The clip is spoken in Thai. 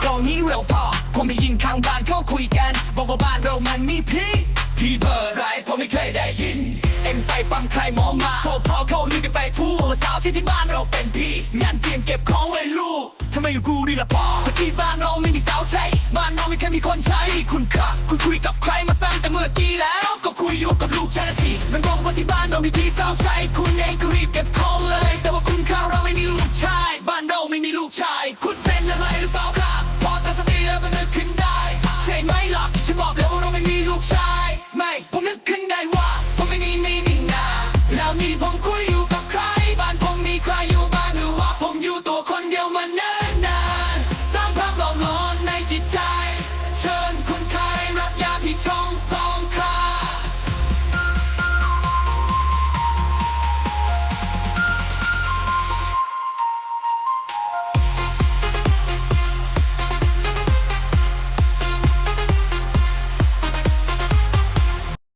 โครนี้เร็วพอผมได้ยินข้างบ้านเขาคุยกัน บอกว่าบ้านเรามันมีผีพี่เบอร์ไรผมไม่เคยได้ยิน เอ็งไปฟังใครมองมาโทรพอเขาลือกันไปทั่วสาวที่ที่บ้านเราเป็นผีงั้นเตรียมเก็บของไว้ลูกทำไมอยู่กูนี่ละพ่อเพราะที่บ้านเราไม่มีสาวใช้บ้านเราไม่เคยมีคนใช้คุณค่ะคุณคุยกับใครมาตั้งแต่เมื่อกี้แล้วก็คุยอยู่กับลูกชายนสิมันบอกว่าที่บ้านเรามีพี่สาวใช้คุณเองก็รีบเก็บของเลย แต่ว่าคุณข้าเราไม่มีลูกชาย บ้านเราไม่มีลูกชายคุณ หรอกฉันบอกแล้วเราไม่มีลูกชาย ไม่ผมนึกขึ้นได้ว่าผมไม่มีไม่มีนาแล้วนี่ผมคุยอยู่กับใคร บ้านผมมีใครอยู่บ้านหรือว่าผมอยู่ตัวคนเดียวมันเนิ่